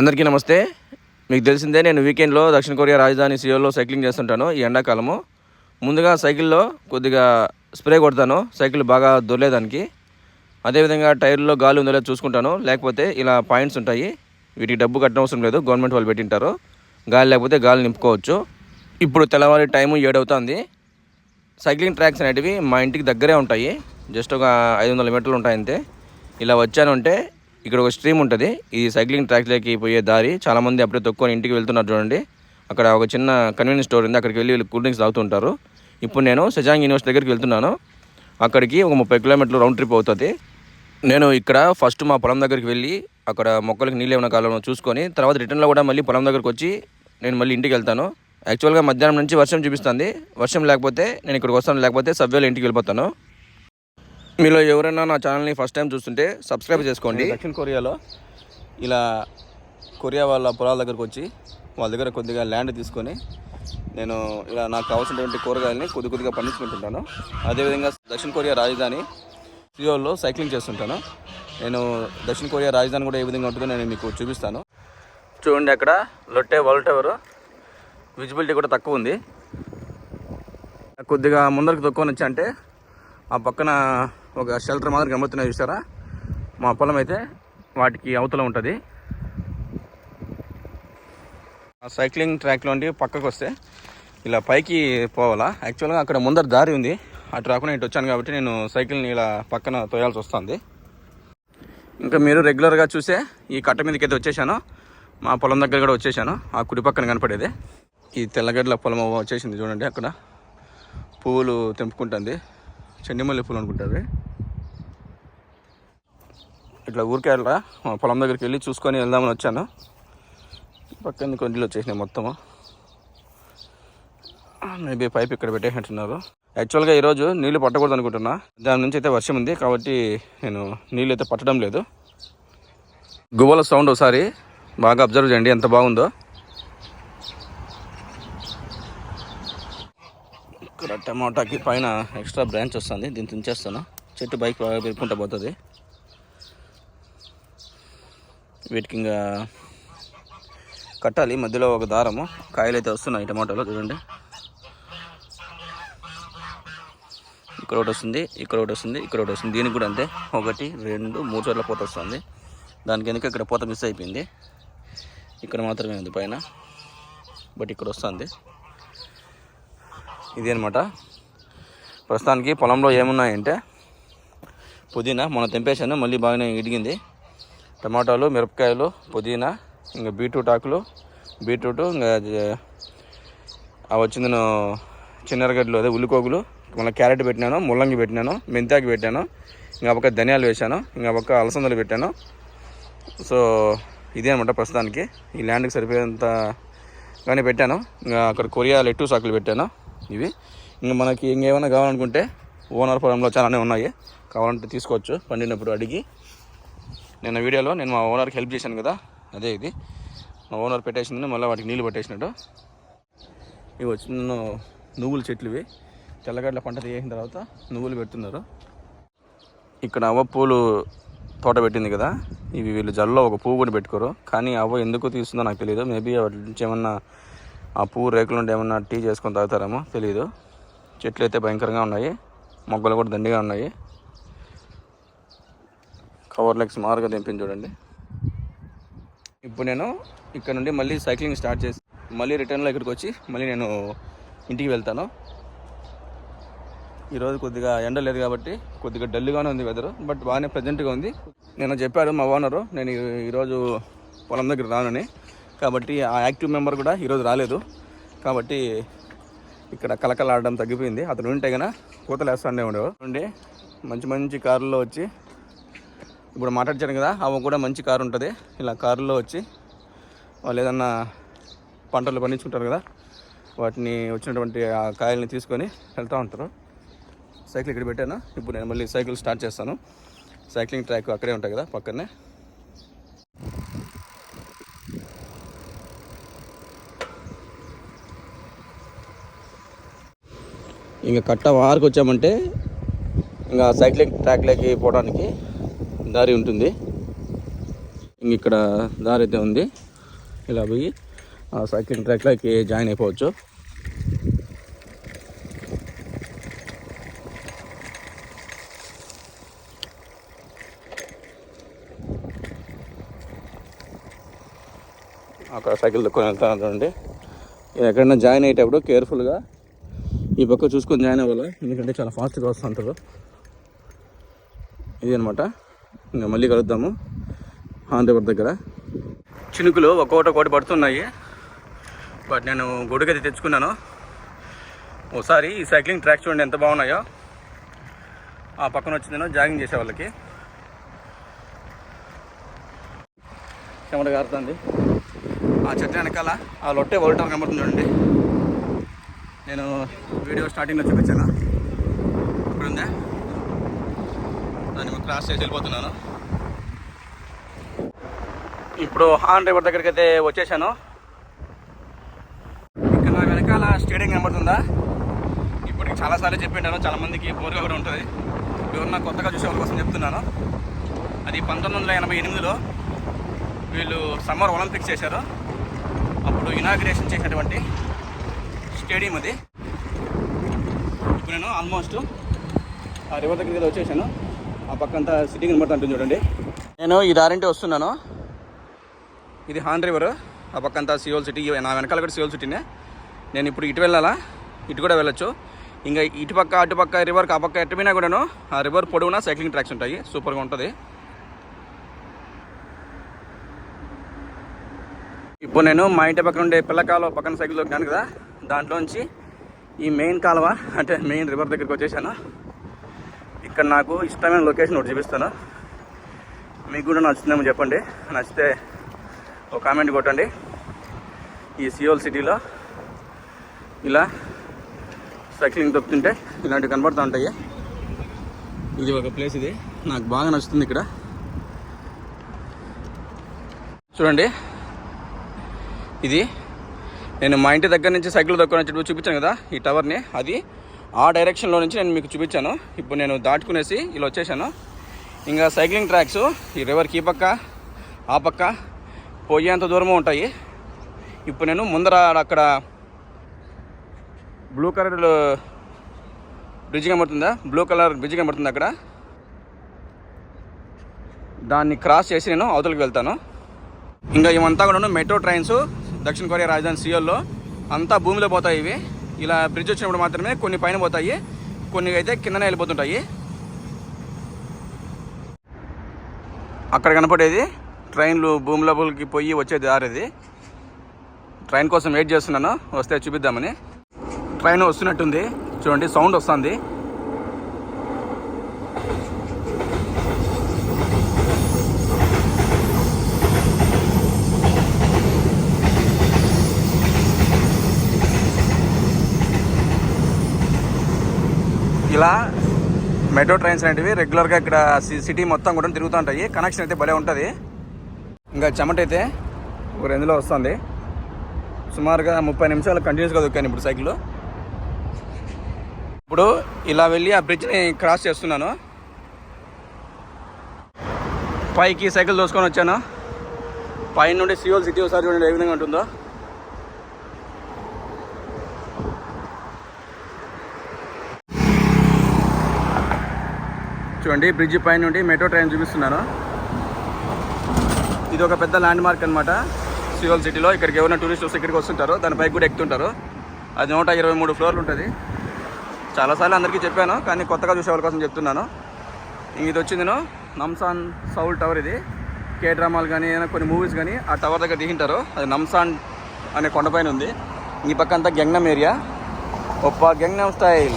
అందరికీ నమస్తే. మీకు తెలిసిందే నేను వీకెండ్లో దక్షిణ కొరియా రాజధాని సియోల్లో సైక్లింగ్ చేస్తుంటాను ఈ ఎండాకాలము. ముందుగా సైకిల్లో కొద్దిగా స్ప్రే కొడతాను సైకిల్ బాగా దొరలేదానికి. అదేవిధంగా టైర్లో గాలి ఉందో లేదో చూసుకుంటాను లేకపోతే ఇలా పాయింట్స్ ఉంటాయి వీటికి డబ్బు కట్టడం అవసరం లేదు గవర్నమెంట్ వాళ్ళు పెట్టింటారు. గాలి లేకపోతే గాలి నింపుకోవచ్చు. ఇప్పుడు తెల్లవారి టైము ఏడవుతుంది. సైక్లింగ్ ట్రాక్స్ అనేటివి మా ఇంటికి దగ్గరే ఉంటాయి జస్ట్ ఒక ఐదు వందల మీటర్లు ఉంటాయంతే. ఇలా వచ్చానంటే ఇక్కడ ఒక స్ట్రీమ్ ఉంటుంది. ఈ సైక్లింగ్ ట్రాక్లోకి పోయే దారి చాలామంది అప్పుడే తొక్కుని ఇంటికి వెళ్తున్నారు చూడండి. అక్కడ ఒక చిన్న కన్వీనియన్స్ స్టోర్ ఉంది. అక్కడికి వెళ్ళి వీళ్ళు కూల్ డ్రింక్స్ తాగుతుంటారు. ఇప్పుడు నేను సెజాంగ్ యూనివర్సిటీ దగ్గరికి వెళ్తున్నాను. అక్కడికి ఒక ముప్పై కిలోమీటర్లు రౌండ్ ట్రిప్ అవుతుంది. నేను ఇక్కడ ఫస్ట్ మా పొలం దగ్గరికి వెళ్ళి అక్కడ మొక్కలకు నీళ్ళు ఏమైనా కాలం చూసుకొని తర్వాత రిటర్న్లో కూడా మళ్ళీ పొలం దగ్గరికి వచ్చి నేను మళ్ళీ ఇంటికి వెళ్తాను. యాక్చువల్గా మధ్యాహ్నం నుంచి వర్షం చూపిస్తుంది. వర్షం లేకపోతే నేను ఇక్కడికి వస్తాను. లేకపోతే సబ్వేలో ఇంటికి వెళ్ళిపోతాను. మీలో ఎవరైనా నా ఛానల్ని ఫస్ట్ టైం చూస్తుంటే సబ్స్క్రైబ్ చేసుకోండి. దక్షిణ కొరియాలో ఇలా కొరియా వాళ్ళ పొలాల దగ్గరకు వచ్చి వాళ్ళ దగ్గర కొద్దిగా ల్యాండ్ తీసుకొని నేను ఇలా నాకు కావాల్సినటువంటి కూరగాయలని కొద్ది కొద్దిగా పండించుకుంటుంటాను. అదేవిధంగా దక్షిణ కొరియా రాజధాని సియోల్లో సైక్లింగ్ చేస్తుంటాను. నేను దక్షిణ కొరియా రాజధాని కూడా ఏ విధంగా ఉంటుందో నేను మీకు చూపిస్తాను. చూడండి అక్కడ లొట్టే వరల్డ్ టవర్. విజిబిలిటీ కూడా తక్కువ ఉంది. కొద్దిగా ముందరకు తక్కువ వచ్చి అంటే ఆ పక్కన ఒక షెల్టర్ మాత్రం గమ్మత్తున్నాయి చూసారా? మా పొలం అయితే వాటికి అవతల ఉంటుంది. ఆ సైక్లింగ్ ట్రాక్లోండి పక్కకు వస్తే ఇలా పైకి పోవాలా. యాక్చువల్గా అక్కడ ముందర దారి ఉంది. అటు రాకుండా ఇటు వచ్చాను కాబట్టి నేను సైకిల్ని ఇలా పక్కన తోయాల్సి వస్తుంది. ఇంకా మీరు రెగ్యులర్గా చూసే ఈ కట్ట మీదకి అయితే వచ్చేసాను. మా పొలం దగ్గర కూడా వచ్చేసాను. ఆ కుడి పక్కన కనపడేది. ఈ తెల్లగడ్డల పొలం వచ్చేసింది చూడండి అక్కడ. పువ్వులు తెంపుకుంటుంది. చెండిమల్లి పూలు అనుకుంటారు. ఇట్లా ఊరికే అట్లా మా పొలం దగ్గరికి వెళ్ళి చూసుకొని వెళ్దామని వచ్చాను. పక్కన కొన్ని వచ్చేసినాయి మొత్తము. మేబీ పైప్ ఇక్కడ పెట్టేసినట్టున్నారు. యాక్చువల్గా ఈరోజు నీళ్ళు పట్టకూడదు అనుకుంటున్నా. దాని నుంచి అయితే వర్షం ఉంది కాబట్టి నేను నీళ్ళు అయితే పట్టడం లేదు. గువ్వల సౌండ్ ఒకసారి బాగా అబ్జర్వ్ చేయండి ఎంత బాగుందో. ఇక్కడ టమాటాకి పైన ఎక్స్ట్రా బ్రాంచ్ వస్తుంది. దీన్ని తుంచేస్తాను చెట్టు బైక్ బాగా పెరుగుకుంటా పోతుంది. వీటికి ఇంకా కట్టాలి. మధ్యలో ఒక దారము. కాయలు అయితే వస్తున్నాయి టమాటాలో చూడండి. ఇక్కడ ఒకటి వస్తుంది ఇక్కడ ఒకటి వస్తుంది ఇక్కడ ఒకటి వస్తుంది. దీనికి కూడా అంతే. ఒకటి రెండు మూడు చోట్ల పూత వస్తుంది. దానికి ఎందుకు ఇక్కడ పూత మిస్ అయిపోయింది. ఇక్కడ మాత్రమే ఉంది పైన. బట్ ఇక్కడ వస్తుంది. ఇది అనమాట ప్రస్తుతానికి పొలంలో ఏమున్నాయంటే పుదీనా మొన్న తెంపేశాను మళ్ళీ బాగానే ఇడిగింది. టమాటాలు మిరపకాయలు పుదీనా ఇంకా బీట్రూట్ ఆకులు బీట్రూట్ ఇంకా అవి వచ్చింది నేను చిన్నరగడ్డలు అదే ఉల్లికోగులు. మళ్ళీ క్యారెట్ పెట్టినాను ముల్లంగి పెట్టినాను మెంతాకి పెట్టాను ఇంకా పక్క ధనియాలు వేశాను ఇంకా పక్క అలసందలు పెట్టాను. సో ఇదే అనమాట ప్రస్తుతానికి. ఈ ల్యాండ్కి సరిపోయేంత కానీ పెట్టాను. ఇంకా అక్కడ కొరియా లెట్టు సాకులు పెట్టాను. ఇవి. ఇంకా మనకి ఇంకేమైనా కావాలనుకుంటే ఓనర్ పొలంలో చాలానే ఉన్నాయి. కావాలంటే తీసుకోవచ్చు. పండినప్పుడు అడిగి. నిన్న వీడియోలో నేను మా ఓనర్కి హెల్ప్ చేశాను కదా. అదే ఇది. మా ఓనర్ పెట్టేసింది మళ్ళీ వాటికి నీళ్ళు పెట్టేసినట్టు. ఇవి వచ్చిన నువ్వుల చెట్లు ఇవి. తెల్లగడ్డల పంట తీసిన తర్వాత నువ్వులు పెడుతున్నారు. ఇక్కడ అవ్వ పూలు తోట పెట్టింది కదా. ఇవి వీళ్ళు జల్లో ఒక పువ్వు కూడా పెట్టుకోరు. కానీ అవ్వ ఎందుకు తీస్తుందో నాకు తెలియదు మేబీ వాటి నుంచి ఏమన్నా ఆ పువ్వు రేకులు ఉంటే ఏమన్నా టీ చేసుకొని తాగుతారేమో తెలియదు చెట్లు అయితే భయంకరంగా ఉన్నాయి. మొగ్గలు కూడా దండిగా ఉన్నాయి. కవర్ లెగ్స్ మారుగా తెంపింది చూడండి. ఇప్పుడు నేను ఇక్కడ నుండి మళ్ళీ సైక్లింగ్ స్టార్ట్ చేసి మళ్ళీ రిటర్న్లో ఇక్కడికి వచ్చి మళ్ళీ నేను ఇంటికి వెళ్తాను. ఈరోజు కొద్దిగా ఎండ లేదు కాబట్టి కొద్దిగా డల్గానే ఉంది వెదర్ బట్ బాగానే ప్రజెంట్గా ఉంది. నేను చెప్పాడు మా ఓనరు నేను ఈరోజు పొలం దగ్గర రానని. కాబట్టి ఆ యాక్టివ్ మెంబర్ కూడా ఈరోజు రాలేదు. కాబట్టి ఇక్కడ కలకలాడడం తగ్గిపోయింది. అతను ఉంటే కనుక పూతలు వేస్తానే ఉండేవాడు. ఉండి మంచి మంచి కారుల్లో వచ్చి ఇప్పుడు మాట్లాడిచాను కదా అవి కూడా మంచి కారు ఉంటుంది. ఇలా కారులో వచ్చి వాళ్ళు ఏదన్నా పంటలు పండించుకుంటారు కదా వాటిని వచ్చినటువంటి ఆ కాయల్ని తీసుకొని వెళ్తూ ఉంటారు. సైకిల్ ఇక్కడ పెట్టాను. ఇప్పుడు నేను మళ్ళీ సైకిల్ స్టార్ట్ చేస్తాను. సైక్లింగ్ ట్రాక్ అక్కడే ఉంటాయి కదా పక్కనే. ఇంకా కట్ట వారికి వచ్చామంటే ఇంకా సైక్లింగ్ ట్రాక్లోకి పోవడానికి దారి ఉంటుంది. ఇంక ఇక్కడ దారి అయితే ఉంది. ఇలా పోయి ఆ సైక్లింగ్ ట్రాక్లోకి జాయిన్ అయిపోవచ్చు. అక్కడ సైకిల్ తక్కువ వెళ్తాను ఎక్కడైనా జాయిన్ అయ్యేటప్పుడు కేర్ఫుల్గా ఈ పక్క చూసుకొని జాయిన్ అవ్వాలి? ఎందుకంటే చాలా ఫాస్ట్గా వస్తుంటారు ఇది అనమాట ఇంకా మళ్ళీ కలుద్దాము. హాన్ రివర్ దగ్గర. చినుకులు ఒక్కొక్కటి ఒకటి పడుతున్నాయి. బట్ నేను గొడుగైతే తెచ్చుకున్నాను. ఒకసారి ఈ సైక్లింగ్ ట్రాక్ చూడండి ఎంత బాగున్నాయో. ఆ పక్కన వచ్చిందేనో జాగింగ్ చేసే వాళ్ళకి. చెమట కారుతుంది ఆ చెట్టు వెనకాల ఆ లొట్టే వరటం కనబడుతుంది చూడండి. నేను వీడియో స్టార్టింగ్లో చూపించాను ఇప్పుడు ఉందా దాన్ని క్రాస్ చేసి వెళ్ళిపోతున్నాను. ఇప్పుడు హాన్ డ్రైవర్ దగ్గరికి అయితే వచ్చేసాను. ఇక్కడ నా వెనకాల స్టేడియం కనబడుతుందా? ఇప్పటికి చాలాసార్లు చెప్పింటాను చాలామందికి బోర్గా కూడా ఉంటుంది. ఎవరన్నా కొత్తగా చూసే వాళ్ళ కోసం చెప్తున్నాను. అది పంతొమ్మిది వందల ఎనభై ఎనిమిదిలో వీళ్ళు సమ్మర్ ఒలింపిక్స్ చేశారు. అప్పుడు ఇనాగ్రేషన్ చేసినటువంటి స్టేడియం అది ఇప్పుడు నేను ఆల్మోస్ట్ ఆ రివర్ దగ్గరికి వచ్చేసాను. ఆ పక్కంతా సిటీ కనబడుతుంటుంది చూడండి. నేను ఈ దారింటి వస్తున్నాను. ఇది హాన్ రివర్ ఆ పక్కంతా సియోల్ సిటీ నా వెనకాల కూడా సియోల్ సిటీనే నేను ఇప్పుడు ఇటు వెళ్ళాలా? ఇటు కూడా వెళ్ళొచ్చు. ఇంకా ఇటు పక్క అటు పక్క రివర్కి ఆ పక్క ఎటు పోయినా కూడాను ఆ రివర్ పొడవునా సైక్లింగ్ ట్రాక్స్ ఉంటాయి. సూపర్గా ఉంటుంది. ఇప్పుడు నేను మా ఇంటి పక్కన ఉండే పిల్లకాలు పక్కన సైకిల్ దొరికినాను కదా. దాంట్లోంచి ఈ మెయిన్ కాలువ అంటే మెయిన్ రివర్ దగ్గరికి వచ్చేసాను. ఇక్కడ నాకు ఇష్టమైన లొకేషన్ ఒకటి చూపిస్తాను. మీకు కూడా నచ్చుతుందేమో చెప్పండి. నచ్చితే ఒక కామెంట్ కొట్టండి. ఈ సియోల్ సిటీలో ఇలా సైక్లింగ్ తొక్కుతుంటే ఇలాంటివి కనబడుతూ ఉంటాయి. ఇది ఒక ప్లేస్ ఇది. నాకు బాగా నచ్చుతుంది ఇక్కడ. చూడండి. ఇది నేను మా ఇంటి దగ్గర నుంచి సైకిల్ దొక్కుని చూపించాను కదా ఈ టవర్ని. అది ఆ డైరెక్షన్లో నుంచి నేను మీకు చూపించాను. ఇప్పుడు నేను దాటుకునేసి ఇలా వచ్చేసాను. ఇంకా సైక్లింగ్ ట్రాక్స్ ఈ రివర్కి ఈ పక్క ఆ పక్క పోయేంత దూరము ఉంటాయి. ఇప్పుడు నేను ముందర అక్కడ బ్లూ కలర్ బ్రిడ్జ్ కనబడుతుందా? బ్లూ కలర్ బ్రిడ్జ్ కనబడుతుంది అక్కడ. దాన్ని క్రాస్ చేసి నేను అవతలకి వెళ్తాను. ఇంకా ఇవంతా కూడా మెట్రో ట్రైన్స్ దక్షిణ కొరియా రాజధాని సియోల్లో అంతా భూమిలో పోతాయి ఇవి. ఇలా బ్రిడ్జ్ వచ్చినప్పుడు మాత్రమే కొన్ని పైన పోతాయి. కొన్ని అయితే కిందనే వెళ్ళిపోతుంటాయి. అక్కడ కనపడేది ట్రైన్లు భూమి లోపలికి పోయి వచ్చే దారిది ట్రైన్ కోసం వెయిట్ చేస్తున్నాను. వస్తే చూపిద్దామని. ట్రైన్ వస్తున్నట్టుంది. చూడండి సౌండ్ వస్తుంది. ఇలా మెట్రో ట్రైన్స్ అనేటివి రెగ్యులర్గా ఇక్కడ సిటీ మొత్తం కూడా తిరుగుతూ ఉంటాయి. కనెక్షన్ అయితే భలే ఉంటుంది. ఇంకా చెమట అయితే ఒక రెండులో వస్తుంది. సుమారుగా ముప్పై నిమిషాలు కంటిన్యూస్గా దొక్కాను ఇప్పుడు సైకిల్ ఇప్పుడు ఇలా వెళ్ళి ఆ బ్రిడ్జ్ని క్రాస్ చేస్తున్నాను. పైకి సైకిల్ దోసుకొని వచ్చాను. పైన నుండి సియోల్ సిటీ ఒకసారి చూడండి ఏ విధంగా ఉంటుందో. చూడండి బ్రిడ్జ్ పైన నుండి మెట్రో ట్రైన్ చూపిస్తున్నాను ఇది ఒక పెద్ద ల్యాండ్ మార్క్ అనమాట సియోల్ సిటీలో ఇక్కడికి ఎవరైనా టూరిస్ట్ వస్తే ఇక్కడికి వస్తుంటారు. దాని కూడా ఎక్కుతుంటారు. అది నూట ఇరవై మూడు ఫ్లోర్లు ఉంటుంది. చాలాసార్లు అందరికీ చెప్పాను కానీ కొత్తగా చూసే వాళ్ళ కోసం చెప్తున్నాను. ఇది వచ్చింది నేను. నమ్సాన్ సౌల్ టవర్ ఇది. కే డ్రామాలు కానీ ఏదైనా కొన్ని మూవీస్ కానీ ఆ టవర్ దగ్గర దిగింటారు. అది నమ్సాన్ అనే కొండపైన ఉంది. ఈ పక్క అంతా గెంగ్నమ్ ఏరియా ఒప్ప గెంగ్నమ్ స్టైల్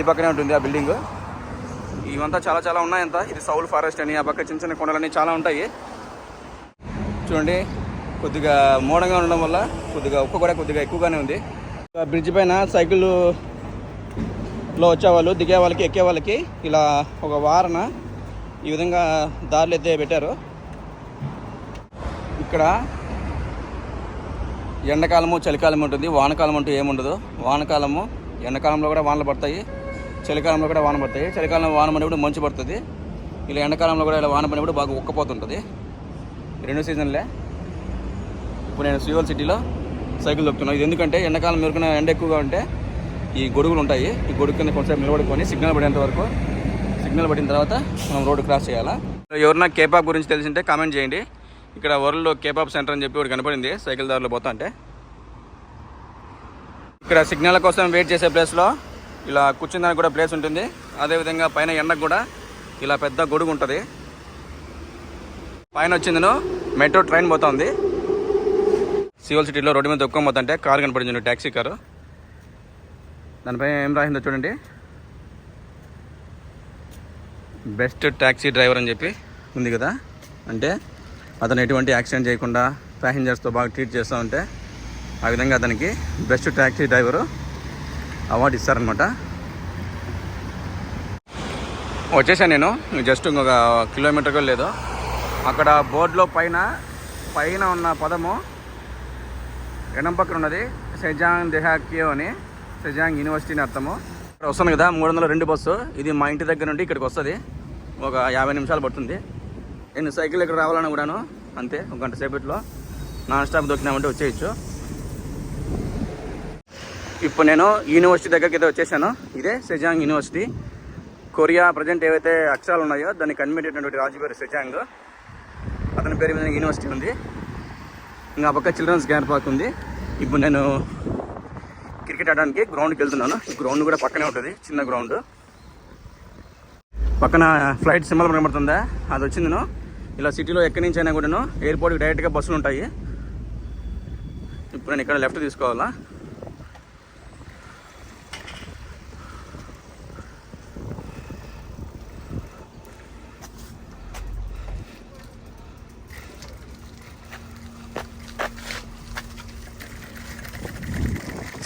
ఈ పక్కనే ఉంటుంది ఆ బిల్డింగ్ ఇవంతా చాలా చాలా ఉన్నాయి అంత. ఇది సౌల్ ఫారెస్ట్ అని ఆ పక్క చిన్న చిన్న కొండలన్నీ చాలా ఉంటాయి. చూడండి కొద్దిగా మోడంగా ఉండడం వల్ల కొద్దిగా ఉక్క కూడా కొద్దిగా ఎక్కువగానే ఉంది. బ్రిడ్జ్ పైన సైకిల్లో వచ్చేవాళ్ళు దిగే వాళ్ళకి ఎక్కే వాళ్ళకి ఇలా ఒక వారన ఈ విధంగా దారులు అయితే పెట్టారు. ఇక్కడ ఎండాకాలము చలికాలం ఉంటుంది వానకాలం అంటూ ఏముండదు. వానకాలము ఎండాకాలంలో కూడా వానలు పడతాయి. చలికాలంలో కూడా వాన పడతాయి. చలికాలంలో వాన పడినప్పుడు మంచు పడుతుంది. ఇలా ఎండాకాలంలో కూడా ఇలా వాన పడినప్పుడు బాగా ఉక్కపోతుంటుంది. రెండు సీజన్లే. ఇప్పుడు నేను సివల్ సిటీలో సైకిల్ దొక్కుతున్నాను ఇది ఎందుకంటే ఎండాకాలం మెరుకున్న ఎండ ఎక్కువగా ఉంటే ఈ గొడుగులు ఉంటాయి. ఈ గొడుగు కింద కొంచెం నిలబడుకొని సిగ్నల్ పడేంత వరకు సిగ్నల్ పడిన తర్వాత మనం రోడ్డు క్రాస్ చేయాలా? ఎవరన్నా కేపాప్ గురించి తెలిసింటే కామెంట్ చేయండి. ఇక్కడ వరల్డ్లో కేపాప్ సెంటర్ అని చెప్పి ఒకటి కనపడింది. సైకిల్ దారిలో పోతా అంటే. ఇక్కడ సిగ్నల్ కోసం వెయిట్ చేసే ప్లేస్లో ఇలా కూర్చుందానికి కూడా ప్లేస్ ఉంటుంది. అదేవిధంగా పైన ఎండకు కూడా ఇలా పెద్ద గొడుగు ఉంటుంది. పైన వచ్చిందను మెట్రో ట్రైన్ పోతుంది. సివల్ సిటీలో రోడ్డు మీద దొక్కం పోతుంటే కారు కనపడింది ట్యాక్సీ కారు. దానిపై ఏం రాసిందో చూడండి. బెస్ట్ ట్యాక్సీ డ్రైవర్ అని చెప్పి ఉంది కదా. అంటే అతను ఎటువంటి యాక్సిడెంట్ చేయకుండా ప్యాసింజర్స్తో బాగా ట్రీట్ చేస్తూ ఉంటే ఆ విధంగా అతనికి బెస్ట్ ట్యాక్సీ డ్రైవరు అవార్డు ఇస్తారనమాట వచ్చేసాను నేను జస్ట్ ఇంకొక కిలోమీటర్ లేదు. అక్కడ బోర్డులో పైన పైన ఉన్న పదము ఎడం పక్కన ఉన్నది సెజాంగ్ దెహాక్యో అని సెజాంగ్ యూనివర్సిటీ అని అర్థము. ఇక్కడ వస్తుంది కదా మూడు వందల రెండు బస్సు ఇది మా ఇంటి దగ్గర నుండి ఇక్కడికి వస్తుంది. ఒక యాభై నిమిషాలు పడుతుంది. నేను సైకిల్ ఇక్కడ రావాలని కూడాను అంతే ఒక గంట సేపట్లో. నాన్ స్టాప్ దొరికినామంటే వచ్చేయచ్చు. ఇప్పుడు నేను యూనివర్సిటీ దగ్గరికి అయితే వచ్చేసాను. ఇదే సెజాంగ్ యూనివర్సిటీ కొరియా ప్రజెంట్ ఏవైతే అక్షరాలు ఉన్నాయో దాన్ని కనిపెట్టేటువంటి రాజు పేరు సెజాంగ్ అతని పేరు మీద యూనివర్సిటీ ఉంది. ఇంకా పక్క చిల్డ్రన్స్ గ్యాన్ పార్క్ ఉంది. ఇప్పుడు నేను క్రికెట్ ఆడడానికి గ్రౌండ్కి వెళ్తున్నాను. గ్రౌండ్ కూడా పక్కనే ఉంటుంది చిన్న గ్రౌండ్ పక్కన ఫ్లైట్ సింబల్ కనబడుతుందా? అది వచ్చిందిను ఇలా సిటీలో ఎక్కడి నుంచి అయినా కూడాను ఎయిర్పోర్ట్కి డైరెక్ట్గా బస్సులు ఉంటాయి. ఇప్పుడు నేను ఇక్కడ లెఫ్ట్ తీసుకోవాలా?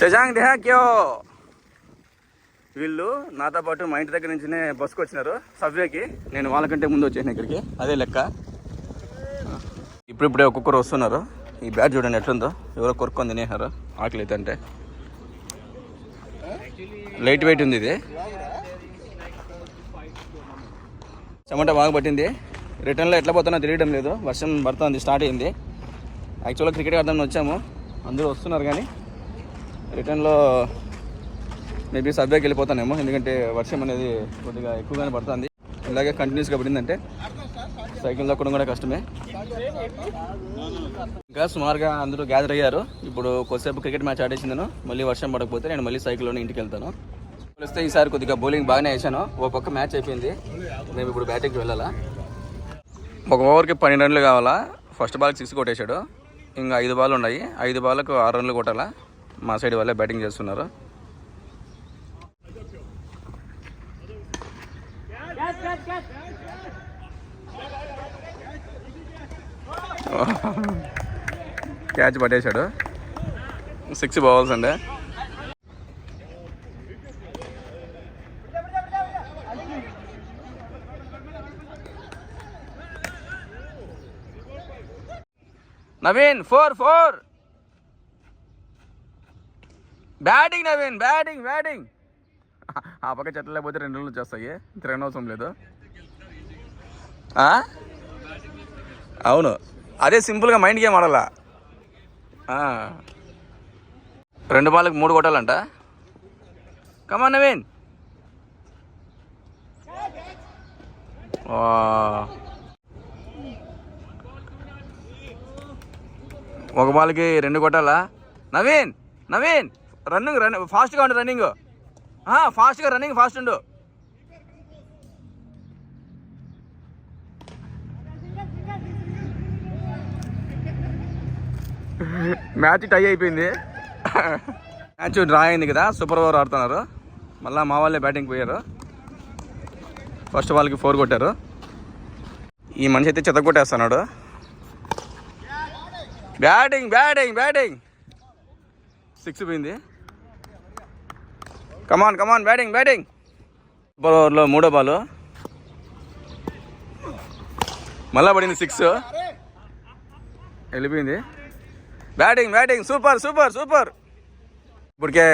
శశాంక్ దేహాక్యో వీళ్ళు నాతో పాటు మా ఇంటి దగ్గర నుంచినే బస్సుకు వచ్చినారు సబ్వేకి. నేను వాళ్ళకంటే ముందు వచ్చేసిన ఇక్కడికి. అదే లెక్క. ఇప్పుడిప్పుడే ఒక్కొక్కరు వస్తున్నారు. ఈ బ్యాట్ చూడండి ఎట్లుందో. ఎవరో కొరుక్కొని తినేసారు ఆకలి అయితే అంటే లైట్ వెయిట్ ఉంది ఇది. చెమట బాగా పట్టింది. రిటర్న్లో ఎట్లా పోతున్నా తెలియడం లేదు. వర్షం పడుతుంది స్టార్ట్ అయింది. యాక్చువల్గా క్రికెట్ ఆడదామని వచ్చాము. అందరూ వస్తున్నారు కానీ. రిటర్న్లో మేబీ సబ్వేకి వెళ్ళిపోతానేమో ఎందుకంటే వర్షం అనేది కొద్దిగా ఎక్కువగానే పడుతుంది. ఇలాగే కంటిన్యూస్గా పడిందంటే సైకిల్ తొక్కడం కూడా కష్టమే. ఇంకా సుమారుగా అందరూ గ్యాదర్ అయ్యారు. ఇప్పుడు కొద్దిసేపు క్రికెట్ మ్యాచ్ ఆడేసిందను. మళ్ళీ వర్షం పడకపోతే నేను మళ్ళీ సైకిల్లోనే ఇంటికి వెళ్తాను. వస్తే ఈసారి కొద్దిగా బౌలింగ్ బాగానే వేసాను ఓ పక్క మ్యాచ్ అయిపోయింది. మేము ఇప్పుడు బ్యాటింగ్కి వెళ్ళాలా? ఒక ఓవర్కి పన్నెండు రన్లు కావాలా? ఫస్ట్ బాల్ సిక్స్ కొట్టేశాడు. ఇంకా ఐదు బాల్ ఉన్నాయి. ఐదు బాల్కు ఆరు రన్లు కొట్టాలా? మా సైడ్ వాళ్ళే బ్యాటింగ్ చేస్తున్నారు. క్యాచ్ పట్టేశాడు. సిక్స్ బాల్స్ అండి. Naveen four four. Batting Naveen batting batting. ఆ పక్క చెట్లు లేకపోతే రెండు రోజులు వచ్చేస్తాయి. తిరగనవసరం లేదు. అవును. అదే సింపుల్గా మైండ్ గేమ్ ఆడాలా? రెండు బాళ్ళకి మూడు కొట్టాలంట. కమా నవీన్. ఒక బాల్కి రెండు కొట్టాలా? నవీన్ నవీన్. రన్నింగ్ రన్ ఫాస్ట్గా ఉండు రన్నింగ్. ఫాస్ట్గా రన్నింగ్ ఫాస్ట్ ఉండు. మ్యాచ్ టై అయిపోయింది. మ్యాచ్ డ్రా అయింది కదా సూపర్ ఓవర్ ఆడుతున్నారు. మళ్ళీ మా వాళ్ళే బ్యాటింగ్ పోయారు. ఫస్ట్ వాళ్ళకి ఫోర్ కొట్టారు. ఈ మనిషి అయితే చెత్త కొట్టేస్తున్నాడు. Batting batting batting. సిక్స్ పోయింది. Come on come on batting batting super ఓవర్లో మూడో బాల్ మళ్ళా పడింది సిక్స్ వెళ్ళిపోయింది. Batting batting super super super ఇప్పటికే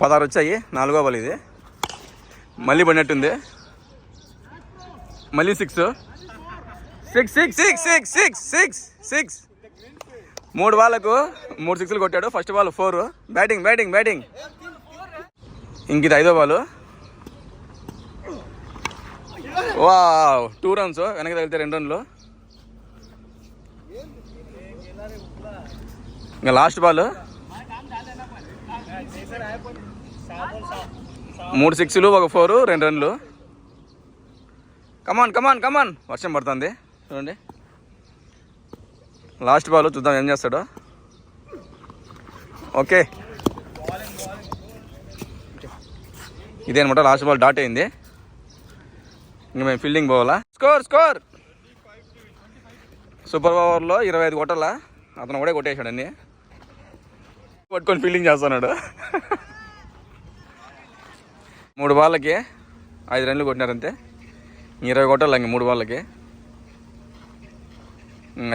పదహారు వచ్చాయి నాలుగో బాల్ ఇది. మళ్ళీ పడినట్టుంది. మళ్ళీ six six six six six six six six మూడు బాళ్ళకు మూడు సిక్స్లు కొట్టాడు. First ball four batting batting batting ఇంక ఇది ఐదో బాలు వా టూ రన్స్ వెనక తగిలితే రెండు రన్లు ఇంకా లాస్ట్ బాల్ మూడు సిక్స్లు ఒక ఫోర్ రెండు రన్లు కమాన్ కమాన్ కమాన్ వర్షం పడుతుంది. చూడండి. లాస్ట్ బాల్ చూద్దాం ఏం చేస్తాడో. ఓకే ఇదే అనమాట లాస్ట్ బాల్ డాట్ అయింది. ఇంక మేము ఫీల్డింగ్ పోవాలా? స్కోర్ స్కోర్ సూపర్ ఓవర్లో ఇరవై ఐదు కొట్టాలా? అతను కూడా కొట్టేశాడు పట్టుకొని ఫీల్డింగ్ చేస్తున్నాడు. మూడు బాళ్ళకి ఐదు రన్లు కొట్టినారంతే. ఇరవై కొట్టాలి ఇంక మూడు బాళ్ళకి?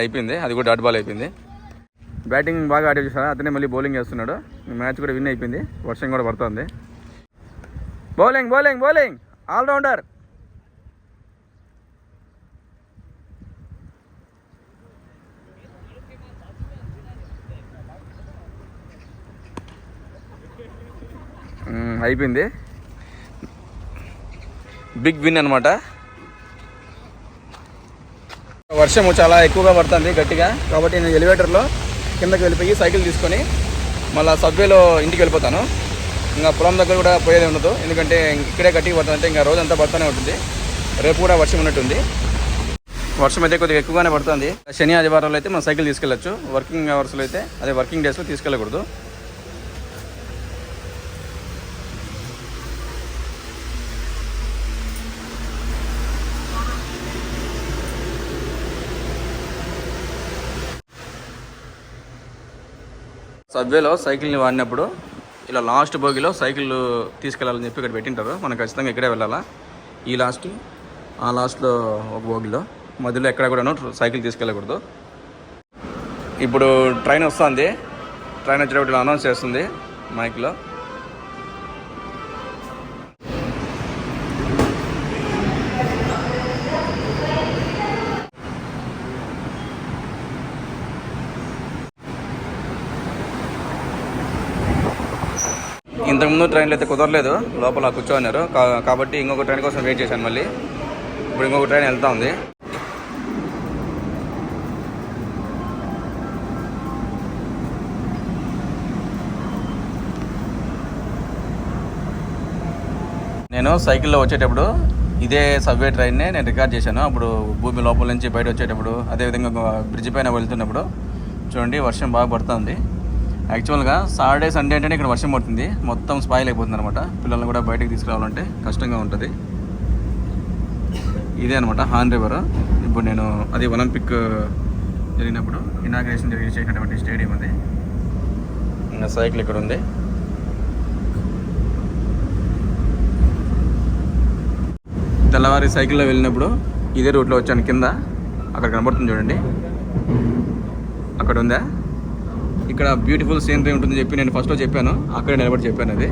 అయిపోయింది అది కూడా డాట్ బాల్ అయిపోయింది. బ్యాటింగ్ బాగా ఆడే చూసారా అతనే మళ్ళీ బౌలింగ్ చేస్తున్నాడు. మ్యాచ్ కూడా విన్ అయిపోయింది. వర్షం కూడా పడుతుంది. Bowling bowling bowling. ఆల్రౌండర్. అయిపోయింది. బిగ్ విన్ అనమాట వర్షము చాలా ఎక్కువగా పడుతుంది గట్టిగా. కాబట్టి నేను ఎలివేటర్లో కిందకి వెళ్ళిపోయి సైకిల్ తీసుకొని మళ్ళీ సబ్వేలో ఇంటికి వెళ్ళిపోతాను. ఇంకా పొలం దగ్గర కూడా పోయేది ఉండదు. ఎందుకంటే ఇక్కడే కట్టి పడుతుందంటే ఇంకా రోజంతా పడుతూనే ఉంటుంది. రేపు కూడా వర్షం ఉన్నట్టుంది. వర్షం అయితే కొద్దిగా ఎక్కువగానే పడుతుంది. శని ఆదివారాలు అయితే మనం సైకిల్ తీసుకెళ్ళచ్చు. వర్కింగ్ అవర్స్లో అయితే అదే వర్కింగ్ డేస్లో తీసుకెళ్ళకూడదు. సబ్వేలో సైకిల్ని వాడినప్పుడు ఇలా లాస్ట్ బోగిలో సైకిల్ తీసుకెళ్ళాలని చెప్పి ఇక్కడ పెట్టింటారు. మనం ఖచ్చితంగా ఇక్కడే వెళ్ళాలా? ఈ లాస్ట్ ఆ లాస్ట్లో ఒక బోగిలో. మధ్యలో ఎక్కడ కూడాను సైకిల్ తీసుకెళ్ళకూడదు. ఇప్పుడు ట్రైన్ వస్తుంది. ట్రైన్ వచ్చేటప్పుడు ఇలా అనౌన్స్ చేస్తుంది మైక్లో. ట్రైన్లు అయితే కుదరలేదు. లోపల కూర్చోన్నారు కాబట్టి ఇంకొక ట్రైన్ కోసం వెయిట్ చేశాను మళ్ళీ. ఇప్పుడు ఇంకొక ట్రైన్ వెళ్తా ఉంది. నేను సైకిల్లో వచ్చేటప్పుడు ఇదే సబ్వే ట్రైన్నే నేను రికార్డ్ చేశాను. అప్పుడు భూమి లోపల నుంచి బయట వచ్చేటప్పుడు అదేవిధంగా బ్రిడ్జ్ పైన వెళ్తున్నప్పుడు చూడండి వర్షం బాగా పడుతుంది. యాక్చువల్గా సాటర్డే సండే అంటేనే ఇక్కడ వర్షం పడుతుంది. మొత్తం స్పాయిల్ అయిపోతుంది అనమాట. పిల్లల్ని కూడా బయటకు తీసుకురావాలంటే కష్టంగా ఉంటుంది. ఇదే అనమాట హాన్ రివర్. ఇప్పుడు నేను అది ఒలింపిక్ జరిగినప్పుడు ఇనాగ్రేషన్ జరిగి చేసినటువంటి స్టేడియం అది. ఇంకా సైకిల్ ఇక్కడ ఉంది. తెల్లవారి సైకిల్లో వెళ్ళినప్పుడు ఇదే రూట్లో వచ్చాను. కింద అక్కడ కనబడుతుంది చూడండి. అక్కడ ఉందా? ఇక్కడ బ్యూటిఫుల్ సీనరీ ఉంటుందని చెప్పి నేను ఫస్ట్లో చెప్పాను. అక్కడే నిలబడి చెప్పాను అది.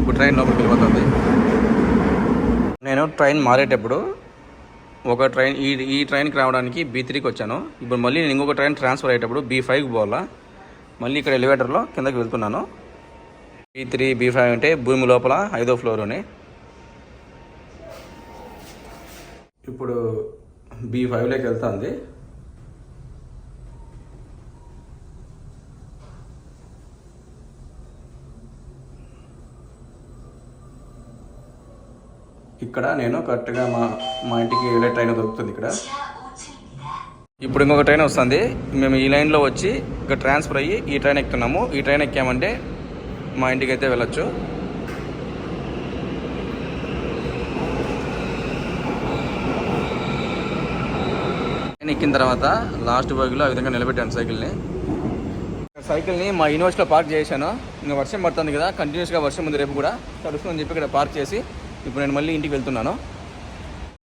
ఇప్పుడు ట్రైన్ లోపలికి వెళ్ళిపోతుంది. నేను ట్రైన్ మారేటప్పుడు ఒక ట్రైన్ ఈ ఈ ట్రైన్కి రావడానికి బీ త్రీకి వచ్చాను. ఇప్పుడు మళ్ళీ నేను ఇంకొక ట్రైన్ ట్రాన్స్ఫర్ అయ్యేటప్పుడు బీ ఫైవ్కి పోవాలా? మళ్ళీ ఇక్కడ ఎలివేటర్లో కిందకి వెళ్తున్నాను. బీ త్రీ బీ ఫైవ్ అంటే భూమి లోపల ఐదో ఫ్లోర్ని ఇప్పుడు బీ ఫైవ్లోకి వెళ్తుంది. ఇక్కడ నేను కరెక్ట్గా మా మా ఇంటికి వెళ్ళే ట్రైన్ దొరుకుతుంది ఇక్కడ. ఇప్పుడు ఇంకొక ట్రైన్ వస్తుంది. మేము ఈ లైన్లో వచ్చి ఇక్కడ ట్రాన్స్ఫర్ అయ్యి ఈ ట్రైన్ ఎక్కుతున్నాము. ఈ ట్రైన్ ఎక్కామంటే మా ఇంటికి అయితే వెళ్ళొచ్చు. ట్రైన్ ఎక్కిన తర్వాత లాస్ట్ బోగిలో ఆ విధంగా నిలబెట్టాను సైకిల్ని. సైకిల్ని మా యూనివర్సిటీలో పార్క్ చేశాను. ఇంకా వర్షం పడుతుంది కదా కంటిన్యూస్గా వర్షం ఉంది రేపు కూడా. తడుస్తుందని చెప్పి ఇక్కడ పార్క్ చేసి ఇప్పుడు నేను మళ్ళీ ఇంటికి వెళ్తున్నాను.